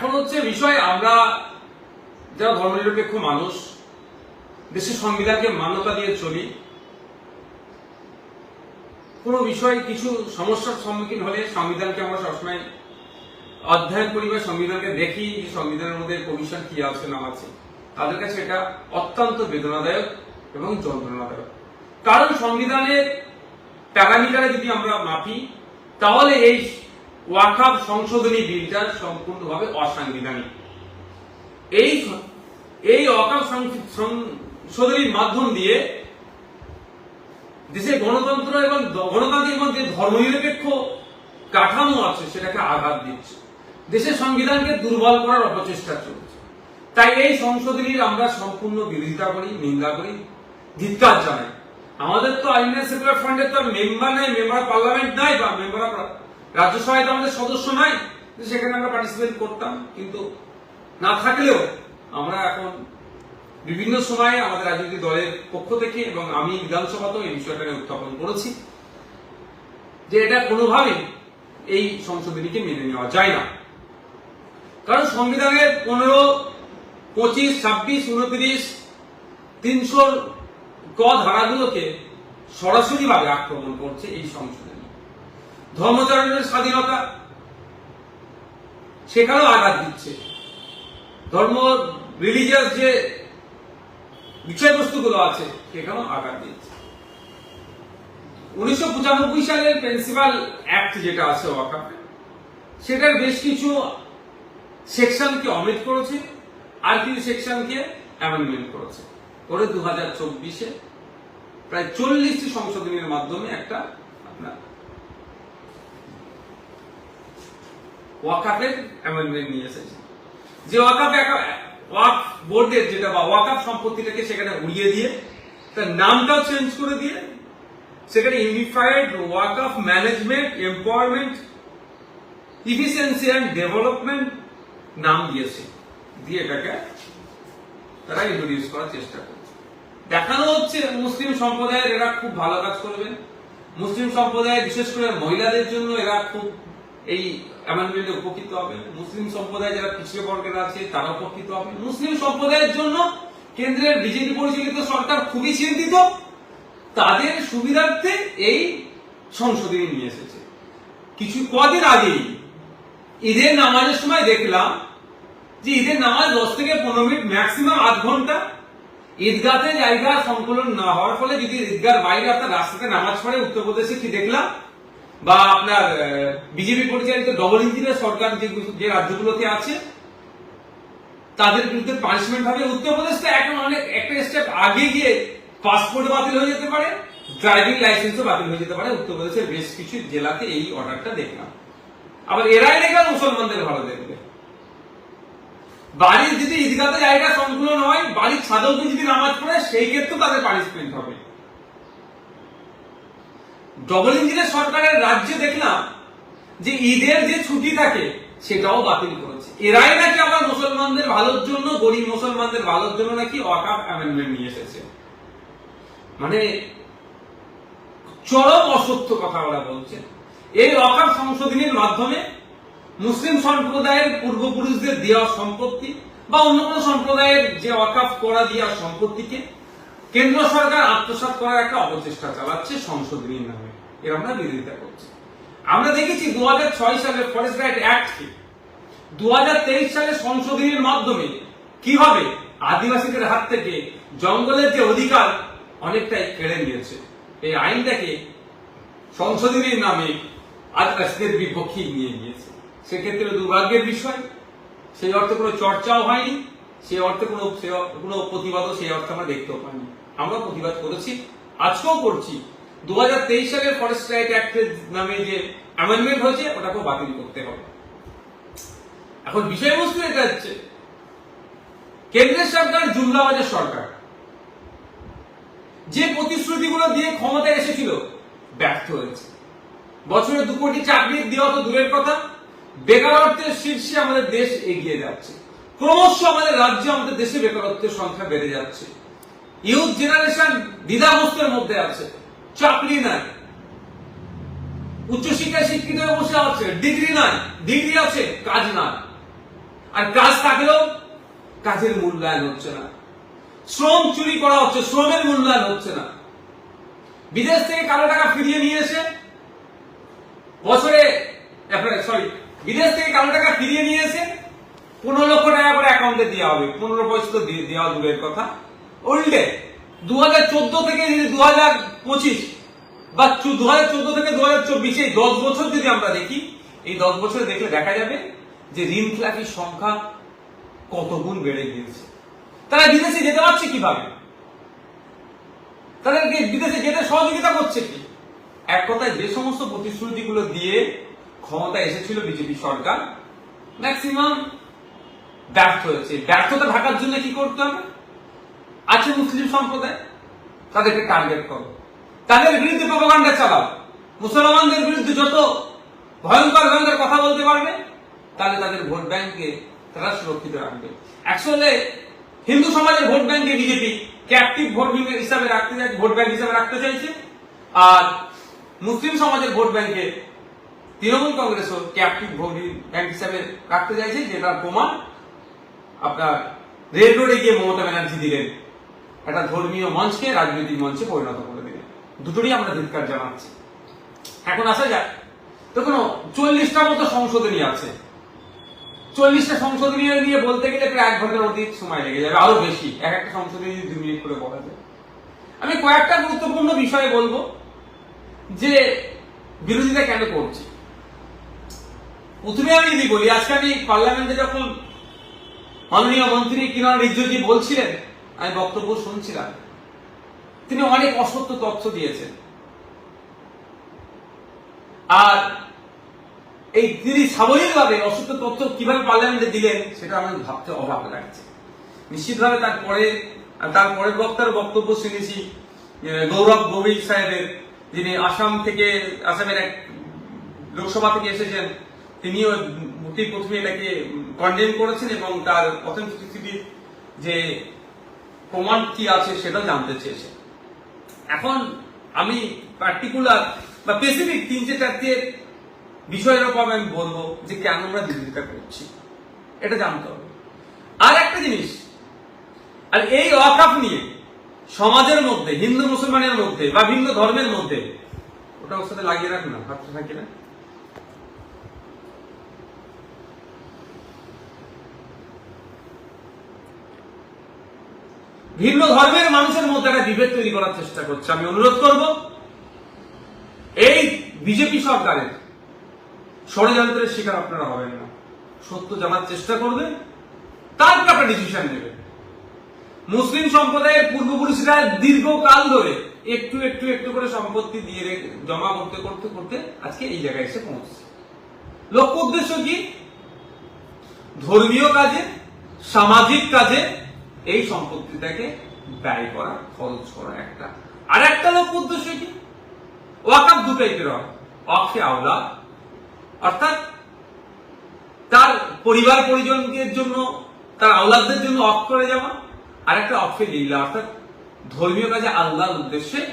এখন হচ্ছে বিষয়, আমরা যারা ধর্মনিরপেক্ষ মানুষ, দেশের সংবিধানকে মান্যতা দিয়ে চলি, কোনো বিষয়ে কিছু সমস্যার সম্মুখীন হলে সংবিধানকে আমরা সবসময় অধ্যয়ন করি বা সংবিধানকে দেখি যে সংবিধানের মধ্যে কমিশন কি আছে, না আছে। তাদের কাছে এটা অত্যন্ত বেদনাদায়ক এবং যন্ত্রণাদায়ক। কারণ সংবিধানের প্যারামিটারে যদি আমরা মাপি, তাহলে এই ওয়াকাব সংশোধনী বিলটা সম্পূর্ণভাবে অসাংবিধানিক। এই এই ওয়াকাব সংশোধনীর মাধ্যম দিয়ে দেশে গণতন্ত্র এবং গণতান্ত্রিক এবং যে ধর্মনিরপেক্ষ কাঠামো আছে, সেটাকে আঘাত দিচ্ছে। দেশের সংবিধানকে দুর্বল করার অপচেষ্টা চলছে। তাই এই সংশোধনীর আমরা সম্পূর্ণ বিরোধিতা করি, নিন্দা করি ধিক্কার জানাই। আমাদের তো আইনের সেকুলার ফ্রন্টের তো মেম্বার নাই মেম্বার পার্লামেন্ট নাই বা মেম্বার রাজ্যসভায় তো আমাদের সদস্য নাই সেখানে আমরা পার্টিসিপেট করতাম। কিন্তু না থাকলেও আমরা এখন বিভিন্ন সময়ে আমাদের রাজনৈতিক দলের পক্ষ থেকে এবং আমি বিধানসভাতেও এই বিষয়টা উত্থাপন করেছি, যে এটা কোনোভাবেই এই সংশোধনীকে মেনে নেওয়া যায় না। কারণ সংবিধানের পনেরো, পঁচিশ, ছাব্বিশ, উনত্রিশ তিনশো ক ধারাগুলোকে সরাসরিভাবে আক্রমণ করছে এই সংশোধনী। ধর্মচারণের স্বাধীনতা, সেখানেও আঘাত দিচ্ছে। ধর্ম রিলিজিয়াস যে বিষয়বস্তুগুলো আছে, সেখানেও আঘাত দিচ্ছে। উনিশশো পঁচানব্বই সালের প্রিন্সিপাল অ্যাক্ট যেটা আছে ওয়াকাফে, সেটার বেশ কিছু সেকশনকে অমিট করেছে, আর কিছু সেকশনকে অ্যামেন্ডমেন্ট করেছে। করে দু হাজার চব্বিশে প্রায় চল্লিশটি সংশোধনীর মাধ্যমে একটা আপনার ওয়াকাফের অ্যামেন্ডমেন্ট নিয়ে এসেছে। যে ওয়াকাফ ওয়াক বোর্ডের যেটা বা ওয়াকাফ সম্পত্তিটাকে সেখানে উড়িয়ে দিয়ে, তার নামটাও চেঞ্জ করে দিয়ে, সেখানে unified Waqf management empowerment efficiency and development নাম দিয়েছে। দিয়ে এটাকে তারা ইন্ট্রোডিউস করার চেষ্টা করছে। দেখানো হচ্ছে মুসলিম সম্প্রদায়ের এরা খুব ভালো কাজ করবেন। মুসলিম সম্প্রদায়, বিশেষ করে মহিলাদের জন্য এরা খুব এই অ্যামেন্ডমেন্টে উপকৃত হবে। মুসলিম সম্প্রদায় যারা পিছিয়ে বর্গের আছে, তারা উপকৃত হবে। মুসলিম সম্প্রদায়ের জন্য কেন্দ্রের বিজেপি পরিচালিত সরকার খুবই চিন্তিত। তাদের সুবিধার্থে এই সংশোধনী নিয়ে এসেছে। কিছু কদিন আগেই ঈদের নামাজের সময় দেখলাম যে ঈদের নামাজ দশ থেকে পনেরো মিনিট ম্যাক্সিমাম আধ ঘণ্টা। ঈদগাতে জায়গা সংকলন না হওয়ার ফলে যদি ঈদগার বাইরে আপনার রাস্তাতে নামাজ পড়ে উত্তরপ্রদেশে কি দেখলাম? বা আপনার বিজেপি পরিচালিত ডবল ইঞ্জিনের সরকার যে রাজ্যগুলোতে আছে, তাদের বিরুদ্ধে পানিশমেন্ট হবে। উত্তরপ্রদেশটা এখন অনেক, একটা স্টেপ আগে গিয়ে পাসপোর্ট বাতিল হয়ে যেতে পারে ড্রাইভিং লাইসেন্সও বাতিল হয়ে যেতে পারে। উত্তরপ্রদেশের বেশ কিছু জেলাতে এই অর্ডারটা দেখলাম। আবার এরাই লেখা মুসলমানদের ভালো দেখবে। বাড়ির যদি ঈদগাতে জায়গা সংকুলন হয়, বাড়ির ছাদও যদি নামাজ পড়ে, সেই ক্ষেত্রে তাদের পানিশমেন্ট হবে। ডবল ইঞ্জিনের সরকারের রাজ্যে দেখলাম যে ঈদের যে ছুটি থাকে, সেটাও বাতিল করেছে। এরাই নাকি আবার মুসলমানদের ভালোর জন্য, গরিব মুসলমানদের ভালোর জন্য নাকি ওয়াকাফ অ্যামেন্ডমেন্ট নিয়ে এসেছে। মানে চরম অসত্য কথা ওরা বলছে। এই ওয়াকাফ সংশোধনীর মাধ্যমে মুসলিম সম্প্রদায়ের পূর্বপুরুষদের দেওয়া সম্পত্তি বা অন্য কোনো সম্প্রদায়ের যে ওয়াকাফ করা দেওয়া সম্পত্তিকে কেন্দ্র সরকার আত্মসাৎ করার একটা অপচেষ্টা চালাচ্ছে সংশোধনীর নামে। এর আমরা বিরোধিতা করছি। আমরা দেখেছি দু হাজার ছয় সালে ফরেস্ট রাইট অ্যাক্টকে দু হাজার তেইশ সালে সংশোধনীর মাধ্যমে কীভাবে আদিবাসীদের হাত থেকে জঙ্গলের যে অধিকার অনেকটাই কেড়ে নিয়েছে। এই আইনটাকে সংশোধনীর নামে আদিবাসীদের বিপক্ষে নিয়ে গিয়েছে সেক্ষেত্রে দুর্ভাগ্যের বিষয়। সেই অর্থে কোনো চর্চাও হয়নি। সেই অর্থে কোনো কোনো প্রতিবাদও সেই অর্থে আমরা দেখতেও পাইনি। আমরা প্রতিবাদ করেছি, আজকেও করছি। দু সালের ফরেস্ট রাইট অ্যাক্টের নামে যে অ্যামেন্ডমেন্ট হয়েছে, ওটাকেও বাতিল করতে হবে। এখন বিষয়বস্তু এটা হচ্ছে, কেন্দ্রের সরকার জুমলাবাজের সরকার। যে প্রতিশ্রুতিগুলো দিয়ে ক্ষমতায় এসেছিল, ব্যর্থ হয়েছে। বছরে দু কোটি চাকরি দেওয়া তো দূরের কথা, বেকারত্বের শীর্ষে আমাদের দেশ এগিয়ে যাচ্ছে। ক্রমশ আমাদের রাজ্যে আমাদের দেশে বেকারত্বের সংখ্যা বেড়ে যাচ্ছে। ইউথ জেনারেশন দ্বিধাবস্থার মধ্যে আছে। চাকরি নাই। উচ্চশিক্ষায় শিক্ষিত বসে আছে ডিগ্রি নাই ডিগ্রি আছে, কাজ নাই। আর কাজ থাকলেও কাজের মূল্যায়ন হচ্ছে না। শ্রম চুরি করা হচ্ছে, শ্রমের মূল্যায়ন হচ্ছে না। বিদেশ থেকে কালো টাকা ফিরিয়ে নিয়ে এসে বছরে সরি বিদেশ থেকে কালো টাকা ফিরিয়ে নিয়ে এসে পনেরো লক্ষ টাকা করে অ্যাকাউন্টে দেওয়া হবে। পনেরো পয়সা তো দিয়ে- দেওয়া দূরের কথা। উল্টে দু হাজার চোদ্দ থেকে দু হাজার পঁচিশ বা দু হাজার চোদ্দ থেকে দু হাজার চব্বিশ, এই দশ বছর যদি আমরা দেখি, এই দশ বছরে দেখলে দেখা যাবে যে ঋণ খেলাপির সংখ্যা কত গুণ বেড়ে গিয়েছে। তারা বিদেশে যেতে পারছে কীভাবে? তাদেরকে বিদেশে যেতে সহযোগিতা করছে কি? এক কথায়, যে সমস্ত প্রতিশ্রুতিগুলো দিয়ে ক্ষমতা এসেছিল বিজেপি সরকার ম্যাক্সিমাম ব্যর্থ হয়েছে। ব্যর্থতা ঢাকার জন্য কি করতে হবে? আছে মুসলিম সম্প্রদায়, তাদেরকে টার্গেট করো। তাদের বিরুদ্ধে প্রপাগান্ডা চালাও। মুসলমানদের বিরুদ্ধে যত ভয়ঙ্কর ভয়ঙ্কর কথা বলতে পারবে, তাহলে তাদের ভোট ব্যাংকে তারা সুরক্ষিত রাখবে। অ্যাকচুয়ালি হিন্দু সমাজের ভোট ব্যাংকে বিজেপি ক্যাপটিভ ভোট হিসাবে রাখতে চাইছে ভোট ব্যাংক হিসাবে রাখতে চাইছে। আর মুসলিম সমাজের ভোট ব্যাংকে তৃণমূল কংগ্রেসও ক্যাপটিভ ভোট ব্যাংক হিসাবে রাখতে চাইছে, যেটার প্রমাণ আপনার রেল রোডে গিয়ে মমতা ব্যানার্জি দিলেন। একটা ধর্মীয় মঞ্চকে রাজনৈতিক মঞ্চে পরিণত করে দিলেন। দুটোরই আমরা ধিক্কার জানাচ্ছি। এখন আসা যাক। দেখুন চল্লিশটা মতো সংশোধনী আছে। চল্লিশটা সংশোধনী নিয়ে বলতে গেলে প্রায় এক ঘণ্টার অধিক সময় লেগে যাবে, আরও বেশি। এক একটা সংশোধনী দুই মিনিট করে বলা যায়। আমি কয়েকটা গুরুত্বপূর্ণ বিষয়ে বলব যে বিরোধিতা কেন করছি। প্রথমে আমি যদি বলি, আজকে আমি পার্লামেন্টে যখন মাননীয় মন্ত্রী কিরণ রিজিজুজি বলছিলেন, আমি বক্তব্য শুনছিলাম। তিনি অনেক অসত্য তথ্য দিয়েছেন। আর এই তিনি সাবলীলভাবে অসত্য তথ্য কীভাবে পার্লামেন্টে দিলেন, সেটা আমার ভাবতে অবাক লাগছে। নিশ্চিতভাবে তারপরে আর তারপরের বক্তার বক্তব্য শুনেছি গৌরব গভীর সাহেবের, যিনি আসাম থেকে, আসামের এক লোকসভা থেকে এসেছেন, তিনিও অতি প্রথমে এটাকে কন্ডেম করেছেন এবং তার অথেন্টিসিটির যে প্রমাণ কি আছে সেটা জানতে চেয়েছেন। এখন আমি পার্টিকুলার বা স্পেসিফিক তিনটে চারটে বিষয়ের উপর আমি বলব যে কেন আমরা বিরোধিতা করছি, এটা জানতে হবে। আর একটা জিনিস, আর এই অকাপ নিয়ে সমাজের মধ্যে, হিন্দু মুসলমানের মধ্যে বা ভিন্ন ধর্মের মধ্যে ওটা ওর সাথে লাগিয়ে রাখ না, ভাবতে থাকি না। ভিন্ন ধর্মের মানুষের মধ্যে একটা বিভেদ তৈরি করার চেষ্টা করছে। আমি অনুরোধ করব, এই বিজেপি সরকারের ষড়যন্ত্রের শিকার আপনারা হবেন না। সত্য জানার চেষ্টা করবে, তারপর একটা ডিসিশন নেবেন। মুসলিম সম্প্রদায়ের পূর্বপুরুষরা দীর্ঘকাল ধরে একটু একটু একটু করে সম্পত্তি দিয়ে রেখে- জমা করতে করতে করতে আজকে এই জায়গায় এসে পৌঁছছে। লক্ষ্য উদ্দেশ্য কি? ধর্মীয় কাজে, সামাজিক কাজে এই সম্পত্তিটাকে ব্যয় করা, খরচ করা একটা। আর একটা লক্ষ্য উদ্দেশ্য কি? ওয়াকাপ দু টাইপের অক্ষে আওলা। অর্থাৎ তার পরিবার পরিজনদের জন্য, তার আওলাদদের জন্য অফ করে যাওয়া। আর একটা অফে লীলা, অর্থাৎ ধর্মীয় কাজে আল্লাহর উদ্দেশ্যে